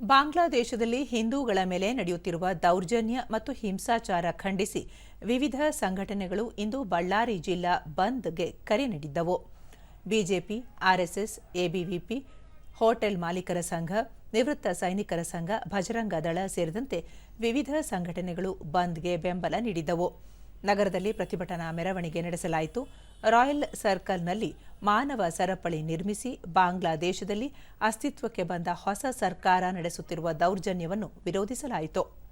ಬಾಂಗ್ಲಾದೇಶದಲ್ಲಿ ಹಿಂದೂಗಳ ಮೇಲೆ ನಡೆಯುತ್ತಿರುವ ದೌರ್ಜನ್ಯ ಮತ್ತು ಹಿಂಸಾಚಾರ ಖಂಡಿಸಿ ವಿವಿಧ ಸಂಘಟನೆಗಳು ಇಂದು ಬಳ್ಳಾರಿ ಜಿಲ್ಲಾ ಬಂದ್ಗೆ ಕರೆ ನೀಡಿದ್ದವು. ಬಿಜೆಪಿ, ಆರ್ಎಸ್ಎಸ್, ಎಬಿವಿಪಿ, ಹೋಟೆಲ್ ಮಾಲೀಕರ ಸಂಘ, ನಿವೃತ್ತ ಸೈನಿಕರ ಸಂಘ, ಭಜರಂಗ ದಳ ಸೇರಿದಂತೆ ವಿವಿಧ ಸಂಘಟನೆಗಳು ಬಂದ್ಗೆ ಬೆಂಬಲ ನೀಡಿದ್ದವು. ನಗರದಲ್ಲಿ ಪ್ರತಿಭಟನಾ ಮೆರವಣಿಗೆ ನಡೆಸಲಾಯಿತು. ರಾಯಲ್ ಸರ್ಕಲ್ನಲ್ಲಿ ಮಾನವ ಸರಪಳಿ ನಿರ್ಮಿಸಿ ಬಾಂಗ್ಲಾದೇಶದಲ್ಲಿ ಅಸ್ತಿತ್ವಕ್ಕೆ ಬಂದ ಹೊಸ ಸರ್ಕಾರ ನಡೆಸುತ್ತಿರುವ ದೌರ್ಜನ್ಯವನ್ನು ವಿರೋಧಿಸಲಾಯಿತು.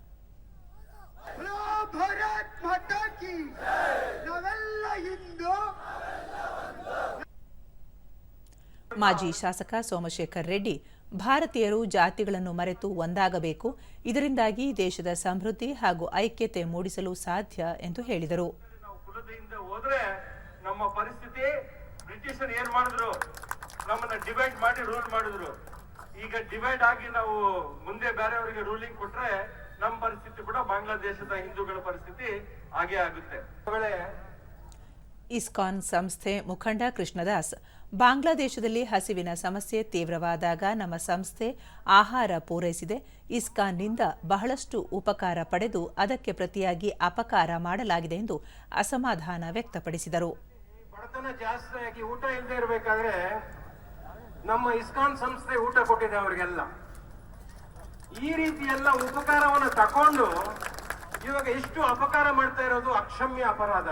ಮಾಜಿ ಶಾಸಕ ಸೋಮಶೇಖರ್ ರೆಡ್ಡಿ, ಭಾರತೀಯರು ಜಾತಿಗಳನ್ನು ಮರೆತು ಒಂದಾಗಬೇಕು, ಇದರಿಂದಾಗಿ ದೇಶದ ಸಮೃದ್ಧಿ ಹಾಗೂ ಐಕ್ಯತೆ ಮೂಡಿಸಲು ಸಾಧ್ಯ ಎಂದು ಹೇಳಿದರು. ನಮ್ಮ ಪರಿಸ್ಥಿತಿ ಬ್ರಿಟಿಷರು ಏನ್ ಮಾಡಿದ್ರು? ನಮ್ಮನ್ನ ಡಿವೈಡ್ ಮಾಡಿ ರೂಲ್ ಮಾಡಿದ್ರು. ಈಗ ಡಿವೈಡ್ ಆಗಿ ನಾವು ಮುಂದೆ ಬೇರೆಯವರಿಗೆ ರೂಲಿಂಗ್ ಕೊಟ್ರೆ ನಮ್ಮ ಪರಿಸ್ಥಿತಿ ಕೂಡ ಬಾಂಗ್ಲಾದೇಶದ ಹಿಂದೂಗಳ ಪರಿಸ್ಥಿತಿ ಹಾಗೆ ಆಗುತ್ತೆ. ಇಸ್ಕಾನ್ ಸಂಸ್ಥೆ ಮುಖಂಡ ಕೃಷ್ಣದಾಸ್, ಬಾಂಗ್ಲಾದೇಶದಲ್ಲಿ ಹಸಿವಿನ ಸಮಸ್ಯೆ ತೀವ್ರವಾದಾಗ ನಮ್ಮ ಸಂಸ್ಥೆ ಆಹಾರ ಪೂರೈಸಿದೆ. ಇಸ್ಕಾನ್ನಿಂದ ಬಹಳಷ್ಟು ಉಪಕಾರ ಪಡೆದು ಅದಕ್ಕೆ ಪ್ರತಿಯಾಗಿ ಅಪಕಾರ ಮಾಡಲಾಗಿದೆ ಎಂದು ಅಸಮಾಧಾನ ವ್ಯಕ್ತಪಡಿಸಿದರು. ಬಡತನ ಜಾಸ್ತಿ ಆಗಿ ಊಟ ಇಲ್ಲದೆ ಇರಬೇಕಾದ್ರೆ ನಮ್ಮ ಇಸ್ಕಾನ್ ಸಂಸ್ಥೆ ಊಟ ಕೊಟ್ಟಿದೆ ಅವರಿಗೆಲ್ಲ. ಈ ರೀತಿ ಎಲ್ಲ ಉಪಕಾರವನ್ನು ತಕೊಂಡು ಇವಾಗ ಇಷ್ಟು ಅಪಕಾರ ಮಾಡ್ತಾ ಇರೋದು ಅಕ್ಷಮ್ಯ ಅಪರಾಧ